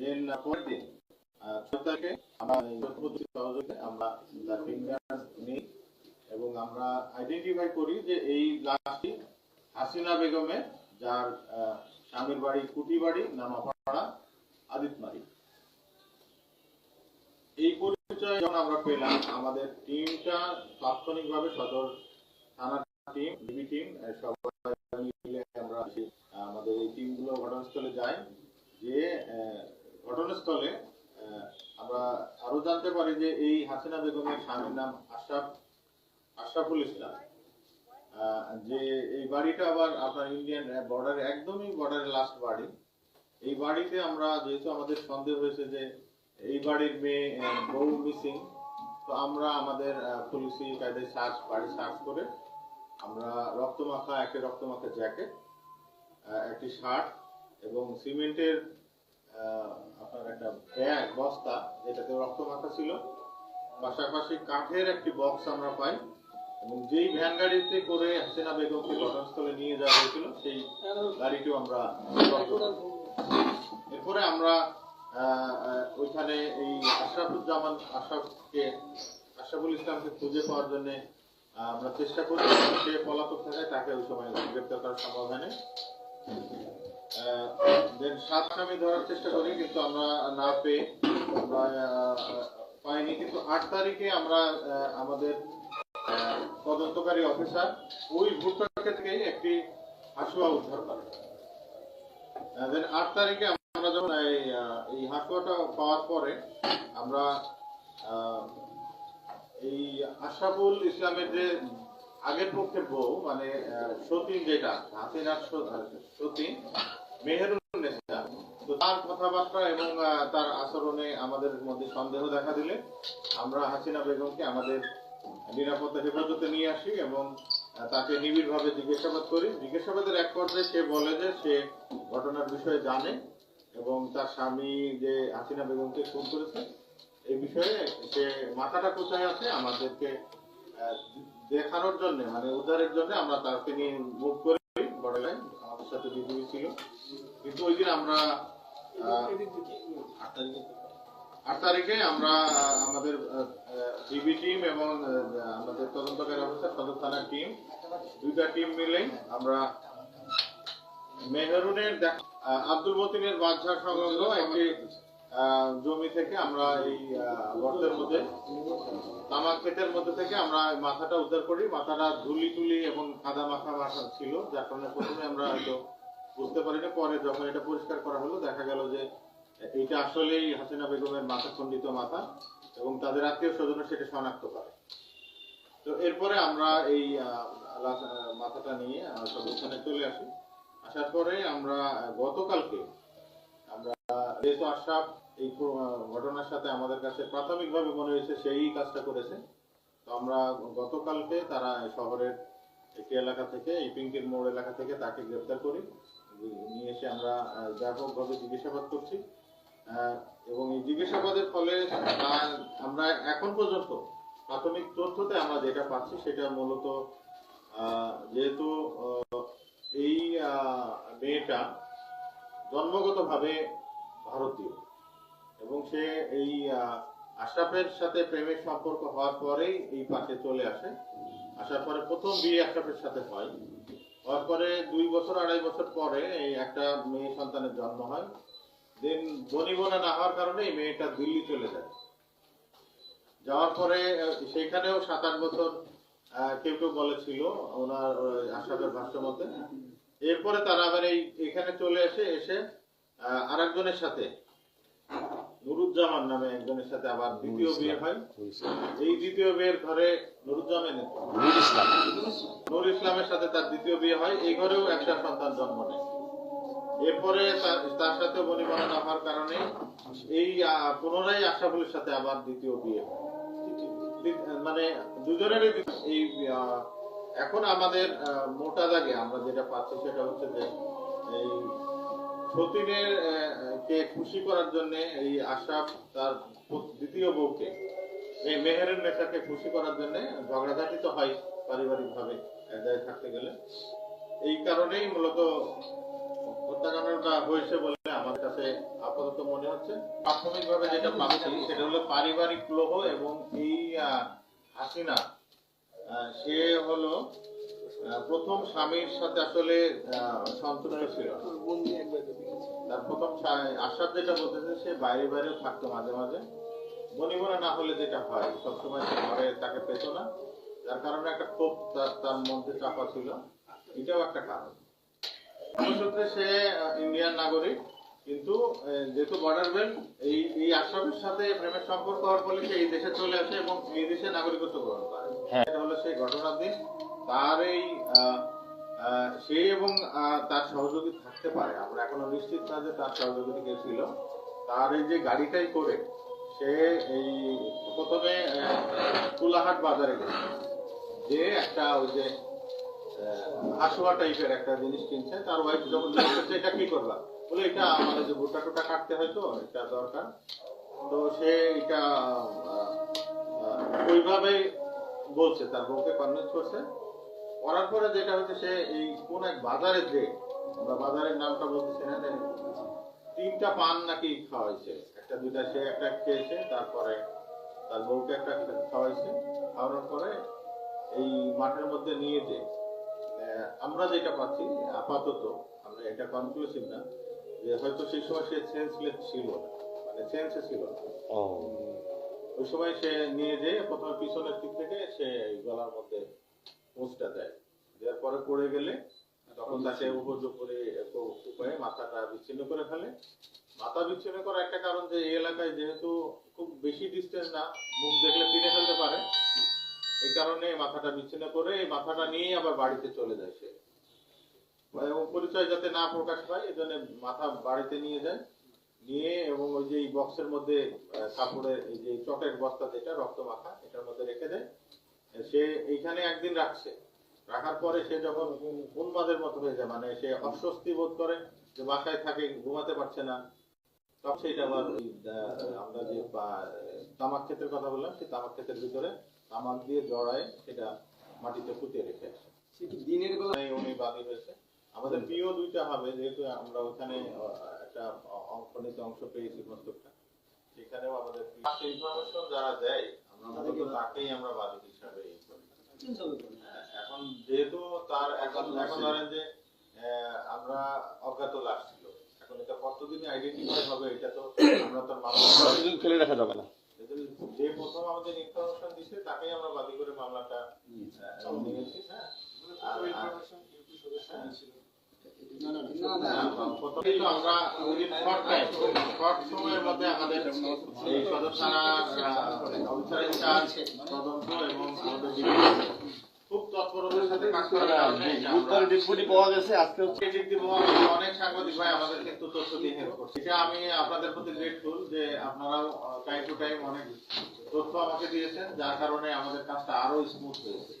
দেন দিন তারিখে আমরা আমরা তার ফিঙ্গার নিই এবং আমরা আইডেন্টিফাই করি যে এই লাশটি হাসিনা বেগমের যার স্বামীর বাড়ি কুটি বাড়ি নামাপাড়া আদিতমারি এই পরিচয় যখন আমরা পেলাম, আমাদের টিমটা তাৎক্ষণিকভাবে সদর থানার টিম ডিবি টিম সবাই মিলে আমরা আমাদের এই টিমগুলো ঘটনাস্থলে যায়, যে ঘটনাস্থলে আমরা আরও জানতে পারি যে এই হাসিনা বেগমের স্বামীর নাম আশরাফ, আশরাফুল ইসলাম। যে এই বাড়িটা আবার আপনার ইন্ডিয়ান বর্ডার একদমই বর্ডারের লাস্ট বাড়ি। এই বাড়িতে আমরা, যেহেতু আমাদের সন্দেহ হয়েছে যে এই বাড়ির মেয়ে বউ মিসিং তো আমরা আমাদের পুলিশি কায়দায় সার্চ, বাড়ি সার্চ করে আমরা রক্তমাখা একটি রক্তমাখা জ্যাকেট একটি শার্ট এবং সিমেন্টের আপনার একটা ব্যাগ, বস্তা, যেটাতে রক্তমাখা ছিল। পাশাপাশি কাঠের একটি বক্স আমরা পাই। এবং যেই ভ্যান গাড়িতে করে হাসিনা বেগমকে ঘটনাস্থলে নিয়ে যাওয়া হয়েছিল, সেই গাড়িটিও আমরা এরপরে আমরা ওইখানে এই আশরাফুজ্জামান আশরাফকে, আশরাফুল ইসলামকে খুঁজে পাওয়ার জন্য আমরা চেষ্টা করি। সে পলাতক থাকায় তাকে ওই সময় গ্রেপ্তার করা সম্ভব হয়নি সাত আসামি ধরার চেষ্টা করি, কিন্তু আমরা না পেয়ে পাইনি। কিন্তু আট তারিখে আমরা আমাদের তদন্তকারী অফিসার ওই ভুট্টা থেকে একটি হাসুয়া উদ্ধার করে। দেন আট তারিখে আমরা যখন এই হাসুয়াটা পাওয়ার পরে আমরা এই আশরাফুল ইসলামের যে আগের পক্ষের বউ মানে সতীন যেটা, হাসিনার সতীন তার কথাবার্তা এবং তার আচরণে আমাদের মধ্যে সন্দেহ দেখা দিলে আমরা হাসিনা বেগমকে আমাদের নিরাপত্তা হেফাজতে নিয়ে আসি এবং তাকে নিবিড়ভাবে জিজ্ঞাসাবাদ করি। জিজ্ঞাসাবাদের এক পর্যায়ে সে বলে যে সে ঘটনার বিষয়ে জানে এবং তার স্বামী যে হাসিনা বেগমকে খুন করেছে, এই বিষয়ে সে মাথাটা কোথায় আছে আমাদেরকে দেখানোর জন্য মানে উদ্ধারের জন্য আমরা তাকে নিয়ে মুভ করি বড়লাই আমাদের সাথে দিদি ছিল কিন্তু ওই দিন আমরা আট তারিখে আট তারিখে আমরা আমাদের ডিবি টিম এবং আমাদের তদন্তকারী অফিসার সদর থানার টিম দুইটা টিম মিলে আমরা মেহরুনের আব্দুল মতিনের বাদশাহ সংলগ্ন একটি জমি থেকে আমরা এই গর্তের মধ্যে, তামাক ক্ষেতের মধ্যে থেকে আমরা মাথাটা উদ্ধার করি। মাথাটা ধুলি টুলি এবং কাদা মাখা মাথা ছিল, যার কারণে প্রথমে আমরা হয়তো বুঝতে পারিনি। পরে যখন এটা পরিষ্কার করা হলো, দেখা গেল যে এটা আসলেই হাসিনা বেগমের মাথা খণ্ডিত মাথা এবং তাদের আত্মীয় স্বজনরা সেটা শনাক্ত করে। তো এরপরে আমরা এই মাথাটা নিয়ে সব চলে আসি। আসার পরে আমরা গতকালকে যেহেতু আশরাফ এই ঘটনার সাথে আমাদের কাছে প্রাথমিকভাবে মনে হয়েছে সেই কাজটা করেছে। তো আমরা গতকালকে তারা শহরের একটি এলাকা থেকে, এই পিঙ্কির মোড় এলাকা থেকে তাকে গ্রেপ্তার করি। নিয়ে এসে আমরা ব্যাপকভাবে জিজ্ঞাসাবাদ করছি। এবং এই জিজ্ঞাসাবাদের ফলে আমরা এখন পর্যন্ত প্রাথমিক তথ্যতে আমরা যেটা পাচ্ছি সেটা মূলত যেহেতু এই মেয়েটা জন্মগতভাবে ভারতীয়। এবং সে এই আশরাফের সাথে প্রেমের সম্পর্ক হওয়ার পরেই এই পাশে চলে আসে। আসার পরে প্রথম বিয়ে আশরাফের সাথে হয়। হওয়ার পরে দুই বছর, আড়াই বছর পরে এই একটা মেয়ে সন্তানের জন্ম হয়। দেন বনিবনা না হওয়ার কারণে এই মেয়েটা দিল্লি চলে যায়। যাওয়ার পরে সেখানেও সাত আট বছর কেউ কেউ বলেছিল ওনার আশরাফের ভাষ্য মতে এরপরে তারা আবার এই, এখানে চলে এসে এসে আরেকজনের সাথে নুরুজ্জামান নামে একজনের সাথে আবার দ্বিতীয় বিয়ে হয়। এই দ্বিতীয় বিয়ের ঘরে নুরুজ্জামানের নুর ইসলামের সাথে তার দ্বিতীয় বিয়ে হয় এই ঘরেও একটা সন্তান জন্ম নেয়। এরপরে তার- সাথে বনিবনা না হওয়ার কারণে এই পুনরায় আশরাফুলের সাথে আবার দ্বিতীয় বিয়ে হয়। মানে দুজনের এই এখন আমাদের মোটা দাগে আমরা যেটা পাচ্ছি সেটা হচ্ছে যে সতীনের কে খুশি করার জন্য এই আশরাফ তার দ্বিতীয় বউকে, এই মেহেরের নেতাকে খুশি করার জন্য ঝগড়াঝাটি তো হয় পারিবারিক ভাবে থাকতে গেলে। এই কারণেই মূলত হত্যাকাণ্ডটা হয়েছে বলে আমাদের কাছে আপাতত মনে হচ্ছে। যেটা পাচ্ছি সেটা হলো পারিবারিক লোহ এবং এই হাসিনা সে হলো প্রথম স্বামীর সাথে আসলে সন্তুষ্ট ছিল তার প্রথম আশাদ যেটা বলতেছে সে বাইরে বাইরেও থাকতো মাঝে মাঝে। মনিমনে না হলে যেটা হয় সবসময় সে ঘরে তাকে পেত না। যার কারণে একটা ক্ষোভ তার তার মধ্যে চাপা ছিল। এটাও একটা কারণ। সূত্রে সে ইন্ডিয়ান নাগরিক কিন্তু যেহেতু বর্ডার বেল্ট এই এই আশরাফের সাথে প্রেমের সম্পর্ক হওয়ার ফলে সে এই দেশে চলে আসে এবং এই দেশে নাগরিকত্ব গ্রহণ করে। হ্যাঁ। এটা হলো সেই ঘটনার দিন। তার এই সে এবং তার সহযোগী থাকতে পারে। আমরা এখনও নিশ্চিত না যে তার সহযোগী কে ছিল। তার এই যে গাড়িটাই করে, সে এই প্রথমে কুলাহাট বাজারে গেছে। যে একটা ওই যে হাসুয়া টাইপের একটা জিনিস কিনছে। তার ওয়াইফ যখন করছে এটা কি করবা বলে, এটা আমাদের যে ভুট্টা টুটা কাটতে হয় তো, এটা দরকার। তো সে এটা ওইভাবে বলছে। তার বউকে কনভিন্স করছে। করার পরে যেটা হচ্ছে সে এই কোন এক বাজারে যে আমরা বাজারের নামটা বলতেছি না তিনটা পান নাকি খাওয়াইছে। একটা দুইটা সে একটা খেয়েছে তারপরে তার বউকে একটা খাওয়াইছে। খাওয়ানোর পরে এই মাঠের মধ্যে নিয়ে যে আমরা যেটা পাচ্ছি আপাতত আমরা এটা কনক্লুসিভ না যে হয়তো সেই সময় সে সেন্সলেস ছিল না মানে সেন্সে ছিল ওই সময় সে নিয়ে যেয়ে প্রথমে পিছনের দিক থেকে সে গলার মধ্যে পোঁচটা দেয়। দেওয়ার পরে পড়ে গেলে তখন তাকে উপযোগ করে উপায়ে মাথাটা বিচ্ছিন্ন করে ফেলে। মাথা বিচ্ছিন্ন করার একটা কারণ যে, এই এলাকায় যেহেতু খুব বেশি ডিস্টেন্স না, মুখ দেখলে চিনে ফেলতে পারে। এই কারণে মাথাটা বিচ্ছিন্ন করে এই মাথাটা নিয়ে আবার বাড়িতে চলে যায় সে। এবং পরিচয় যাতে না প্রকাশ পায় এই জন্য মাথা বাড়িতে নিয়ে যায়। নিয়ে এবং ওই যে বক্সের মধ্যে কাপড়ের এই যে চটের বস্তা যেটা, রক্ত মাখা এটার মধ্যে রেখে দেয় সে এইখানে একদিন রাখছে। রাখার পরে সে যখন উন্মাদের মতো হয়ে যায় মানে সে অস্বস্তি বোধ করে যে বাসায় থাকে ঘুমাতে পারছে না। তখন সেটা আবার আমরা যে তামাক ক্ষেতের কথা বললাম সেই তামাক ক্ষেতের ভিতরে তামাক দিয়ে জড়ায় সেটা মাটিতে পুঁতে রেখে আসে। দিনের বেলা উনি বাদী হয়েছে। আমাদের প্রিয় দুইটা হবে যেহেতু আমরা ওখানে একটা অঙ্কনিত অংশ পেয়েছি পুস্তকটা সেখানেও আমাদের ইনফরমেশন যারা দেয় আমরা তাকেই আমরা বাদী হিসাবে এখন যেহেতু তার এখন এখন ধরেন যে আহ, আমরা অজ্ঞাত লাশ ছিল এখন এটা কতদিন আইডেন্টিফাই হবে এটা তো আমরা তো মামলা কতদিন ফেলে রাখা যাবে না? যে প্রথম আমাদের ইনফরমেশন দিচ্ছে তাকেই আমরা বাদী করে মামলাটা নিয়েছি হ্যাঁ আর আর- না না তো আমরা within short time, short সময়ের মধ্যে আমাদের এই সদর অফিসার ইনচার্জ তদন্ত এবং আমাদের খুব তৎপরতার সাথে কাজ করার কারণে এটা আমরা- বুধবার ডিপুটি পাওয়া গেছে আজকে অনেক সাংবাদিক ভাই আমাদের কিন্তু তথ্য দিয়ে হেল্প করছে। এটা আমি আপনাদের প্রতি গ্রেটফুল যে আপনারাও টাইম টু টাইম অনেক তথ্য আমাকে দিয়েছেন যার কারণে আমাদের কাজটা আরও স্মুথ হয়েছে।